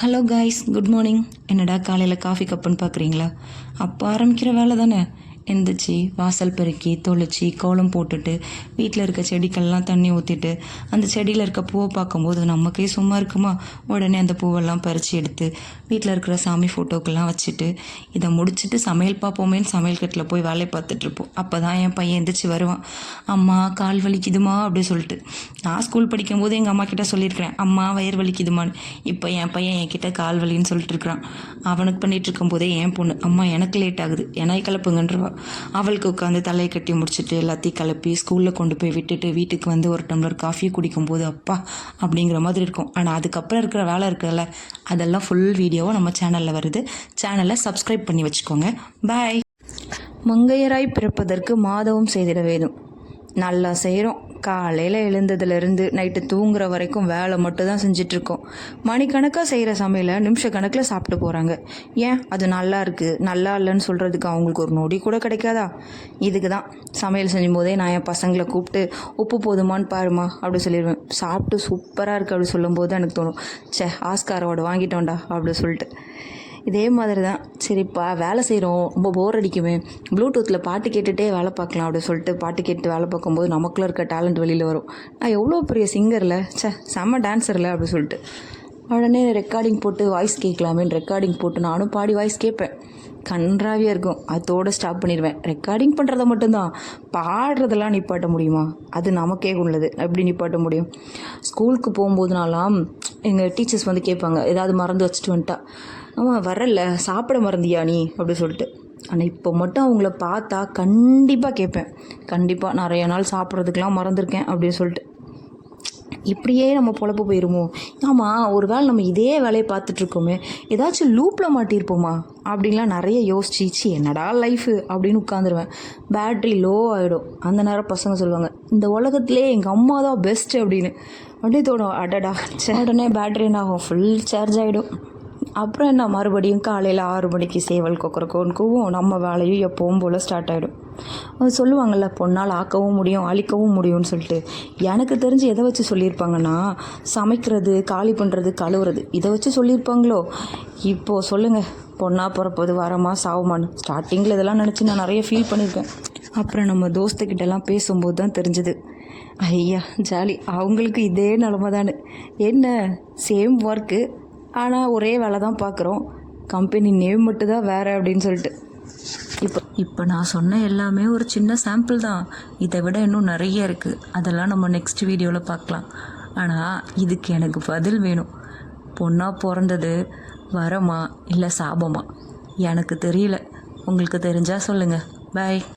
Hello guys good morning என்னடா காலையில் coffee கப்புன்னு பார்க்குறீங்களா அப்போ ஆரம்பிக்கிற வேலை தானே? எந்திரிச்சு வாசல் பெருக்கி தொளிச்சு கோலம் போட்டுட்டு வீட்டில் இருக்க செடிக்கெல்லாம் தண்ணி ஊற்றிட்டு அந்த செடியில் இருக்க பூவை பார்க்கும்போது நமக்கே சும்மா இருக்குமா? உடனே அந்த பூவெல்லாம் பறித்து எடுத்து வீட்டில் இருக்கிற சாமி ஃபோட்டோக்கெல்லாம் வச்சுட்டு இதை முடிச்சுட்டு சமையல் பார்ப்போமேன்னு சமையல் கட்டில் போய் வேலையை பார்த்துட்ருப்போம் அப்போ தான் என் பையன் எந்திரிச்சு வருவான். அம்மா கால் வலிக்குதுமா? அப்படி சொல்லிட்டு. நான் ஸ்கூல் படிக்கும்போது எங்கள் அம்மா கிட்ட சொல்லியிருக்கிறேன். அம்மா வயிறு வலிக்குதுமான்னு. இப்போ என் பையன் என்கிட்ட கால் வலின்னு சொல்லிட்டு இருக்கிறான். அவனுக்கு பண்ணிகிட்டு இருக்கும்போதே என் பொண்ணு அம்மா எனக்கு லேட் ஆகுது. என்னை கலப்புங்கன்றவா அவளுக்கு உட்காந்து தலையை கட்டி முடிச்சுட்டு எல்லாத்தையும் கிளப்பி ஸ்கூலில் கொண்டு போய் விட்டுட்டு வீட்டுக்கு வந்து ஒரு டம்ளர் காஃபியை குடிக்கும்போது அப்பா அப்படிங்கிற மாதிரி இருக்கும். ஆனால் அதுக்கப்புறம் இருக்கிற வேலை இருக்குதுல்ல அதெல்லாம் ஃபுல் வீடியோவாக நம்ம சேனலில் வருது. சேனலை சப்ஸ்கிரைப் பண்ணி வச்சுக்கோங்க. பாய் மங்கையராய் பிறப்பதற்கு மாதவம் செய்திட வேணும் நல்லா செய்கிறோம் காலையில் எழுந்ததுலேருந்து நைட்டு தூங்குற வரைக்கும் வேலை மட்டும் தான் செஞ்சிட்ருக்கோம். மணிக்கணக்காக செய்கிற சமையலை நிமிஷ கணக்கில் சாப்பிட்டு போகிறாங்க ஏன்? அது நல்லா இருக்குது நல்லா இல்லைன்னு சொல்கிறதுக்கு அவங்களுக்கு ஒரு நொடி கூட கிடைக்காதா? இதுக்கு தான் சமையல் செய்யும் போதே நான் என் பசங்களை கூப்பிட்டு உப்பு போதுமான்னு பாருமா அப்படி சொல்லிடுவேன். சாப்பிட்டு சூப்பராக இருக்குது அப்படி சொல்லும்போது எனக்கு தோணும் ச்சே ஆஸ்காரோட வாங்கிட்டோண்டா வாங்கிட்டோம்டா அப்படி சொல்லிட்டு. இதே மாதிரி தான் சரிப்பா வேலை செய்கிறோம் ரொம்ப போர் அடிக்குமே. ப்ளூடூத்தில் பாட்டு கேட்டுகிட்டே வேலை பார்க்கலாம் அப்படின்னு சொல்லிட்டு பாட்டு கேட்டு வேலை பார்க்கும்போது நமக்குள்ள இருக்க டேலண்ட் வெளியில் வரும். நான் எவ்வளோ பெரிய சிங்கரில் சே செம்ம டான்ஸரில் அப்படின்னு சொல்லிட்டு. உடனே ரெக்கார்டிங் போட்டு வாய்ஸ் கேட்கலாமேன்னு ரெக்கார்டிங் போட்டு நானும் பாடி வாய்ஸ் கேட்பேன். கன்றாவியாக இருக்கும். அதோடு ஸ்டாப் பண்ணிடுவேன். ரெக்கார்டிங் பண்ணுறத மட்டும்தான். பாடுறதெல்லாம் நிப்பாட்ட முடியுமா? அது நமக்கே உள்ளது. எப்படி நிப்பாட்ட முடியும்? ஸ்கூலுக்கு போகும்போதுனாலாம் எங்கள் டீச்சர்ஸ் வந்து கேட்பாங்க. ஏதாவது மறந்து வச்சுட்டு வந்துட்டா. ஆமாம் வரல. சாப்பிட மறந்தியா நீ? அப்படி சொல்லிட்டு. ஆனால் இப்போ மட்டும் அவங்கள பார்த்தா கண்டிப்பாக கேட்பேன். கண்டிப்பாக நிறைய நாள் சாப்பிட்றதுக்கெலாம் மறந்துருக்கேன் அப்படின்னு சொல்லிட்டு. இப்படியே நம்ம பொழப்பு போயிருமோ? ஆமாம் ஒரு வேளை நம்ம இதே வேலையை பார்த்துட்ருக்கோமே ஏதாச்சும் லூப்பில் மாட்டியிருப்போமா? அப்படின்லாம் நிறைய யோசிச்சிச்சு என்னடா லைஃபு அப்படின்னு உட்காந்துருவேன் பேட்ரி லோ ஆகிடும் அந்த நேரம் பசங்க சொல்லுவாங்க இந்த உலகத்துலேயே எங்கள் அம்மா தான் பெஸ்ட்டு அப்படின்னு. அப்படியே தோணும் அடடா சேடனே பேட்ரி என்ன ஆகும்? ஃபுல் சார்ஜ் ஆகிடும் அப்புறம் என்ன மறுபடியும் காலையில் ஆறு மணிக்கு சேவல் கொக்கரக்கோன்னு கூவும். நம்ம வேலையும் எப்போவும் போல் ஸ்டார்ட் ஆகிடும் சொல்லுவாங்கள்ல பொண்ணால் ஆக்கவும் முடியும் அழிக்கவும் முடியும்னு சொல்லிட்டு. எனக்கு தெரிஞ்சு எதை வச்சு சொல்லியிருப்பாங்கன்னா சமைக்கிறது காலி பண்ணுறது கழுவுறது. இதை வச்சு சொல்லியிருப்பாங்களோ? இப்போது சொல்லுங்கள் பொண்ணாக பிறப்பது வரமா சாவுமான்னு. ஸ்டார்டிங்கில் இதெல்லாம் நினச்சி நான் நிறைய ஃபீல் பண்ணியிருக்கேன். அப்புறம் நம்ம தோஸ்துக்கிட்டலாம் பேசும்போது தான் தெரிஞ்சுது. ஐயா ஜாலி. அவங்களுக்கு இதே நிலமை தானே என்ன சேம் ஒர்க்கு ஆனால் ஒரே வேலை தான் பார்க்குறோம் கம்பெனி நேம் மட்டும் தான் வேறு அப்படின்னு சொல்லிட்டு. இப்போ இப்போ நான் சொன்ன எல்லாமே ஒரு சின்ன சாம்பிள் தான். இதை விட இன்னும் நிறைய இருக்குது அதெல்லாம் நம்ம நெக்ஸ்ட் வீடியோவில் பார்க்கலாம். ஆனால் இதுக்கு எனக்கு பதில் வேணும். பொண்ணாக பிறந்தது வரமா இல்லை சாபமா? எனக்கு தெரியல. உங்களுக்கு தெரிஞ்சால் சொல்லுங்கள் பாய்